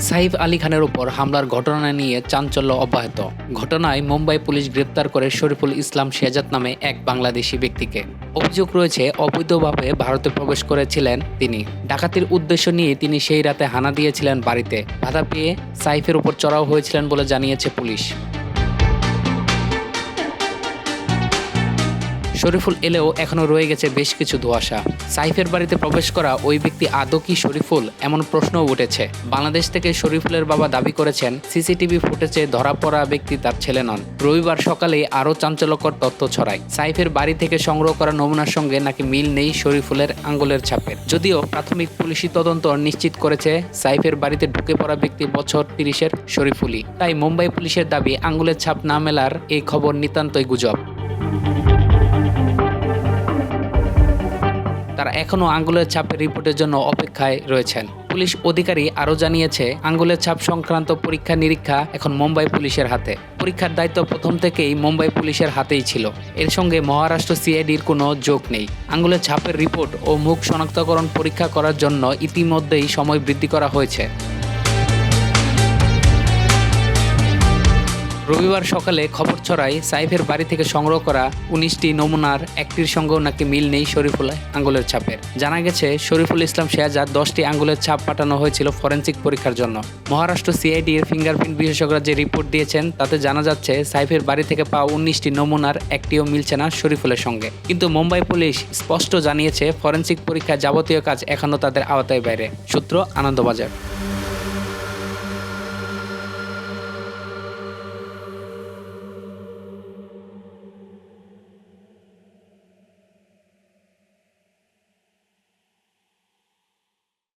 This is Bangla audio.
সাইফ আলী খানের উপর হামলার ঘটনা নিয়ে চাঞ্চল্য অব্যাহত। ঘটনায় মুম্বাই পুলিশ গ্রেপ্তার করে শরীফুল ইসলাম শেজাদ নামে এক বাংলাদেশি ব্যক্তিকে। অভিযোগ রয়েছে, অবৈধভাবে ভারতে প্রবেশ করেছিলেন তিনি। ডাকাতির উদ্দেশ্য নিয়ে তিনি সেই রাতে হানা দিয়েছিলেন বাড়িতে। বাধা পেয়ে সাইফের উপর চড়াও হয়েছিলেন বলে জানিয়েছে পুলিশ। শরীফুল এলেও এখনও রয়ে গেছে বেশ কিছু ধোঁয়াশা সাইফের বাড়িতে প্রবেশ করা ওই ব্যক্তি আদৌ কি শরীফুল? এমন প্রশ্নও উঠেছে। বাংলাদেশ থেকে শরীফুলের বাবা দাবি করেছেন, সিসিটিভি ফুটেজে ধরা পড়া ব্যক্তি তার ছেলে নন। রবিবার সকালে আরও চাঞ্চল্যকর তথ্য ছড়ায়। সাইফের বাড়ি থেকে সংগ্রহ করা নমুনার সঙ্গে নাকি মিল নেই শরীফুলের আঙ্গুলের ছাপের। যদিও প্রাথমিক পুলিশি তদন্ত নিশ্চিত করেছে, সাইফের বাড়িতে ঢুকে পড়া ব্যক্তি বছর তিরিশের শরীফুলি তাই মুম্বাই পুলিশের দাবি, আঙ্গুলের ছাপ না মেলার এই খবর নিতান্তই গুজব। তারা এখনও আঙ্গুলের ছাপের রিপোর্টের জন্য অপেক্ষায় রয়েছেন। পুলিশ অধিকারী আরও জানিয়েছে, আঙ্গুলের ছাপ সংক্রান্ত পরীক্ষা নিরীক্ষা এখন মুম্বাই পুলিশের হাতে। পরীক্ষার দায়িত্ব প্রথম থেকেই মুম্বাই পুলিশের হাতেই ছিল। এর সঙ্গে মহারাষ্ট্র সিআইডির কোনো যোগ নেই। আঙ্গুলের ছাপের রিপোর্ট ও মুখ শনাক্তকরণ পরীক্ষা করার জন্য ইতিমধ্যেই সময় বৃদ্ধি করা হয়েছে। রবিবার সকালে খবর ছড়ায়, সাইফের বাড়ি থেকে সংগ্রহ করা উনিশটি নমুনার একটির সঙ্গেও নাকি মিল নেই শরীফুল আঙ্গুলের ছাপের। জানা গেছে, শরীফুল ইসলাম শেহাজাদ দশটি আঙ্গুলের ছাপ পাঠানো হয়েছিল ফরেন্সিক পরীক্ষার জন্য। মহারাষ্ট্র সিআইডি এর ফিঙ্গারপ্রিন্ট বিশেষজ্ঞরা যে রিপোর্ট দিয়েছেন, তাতে জানা যাচ্ছে, সাইফের বাড়ি থেকে পাওয়া উনিশটি নমুনার একটিও মিলছে না শরীফুলের সঙ্গে। কিন্তু মুম্বাই পুলিশ স্পষ্ট জানিয়েছে, ফরেন্সিক পরীক্ষার যাবতীয় কাজ এখনও তাদের আওতায় বাইরে। সূত্র আনন্দবাজার।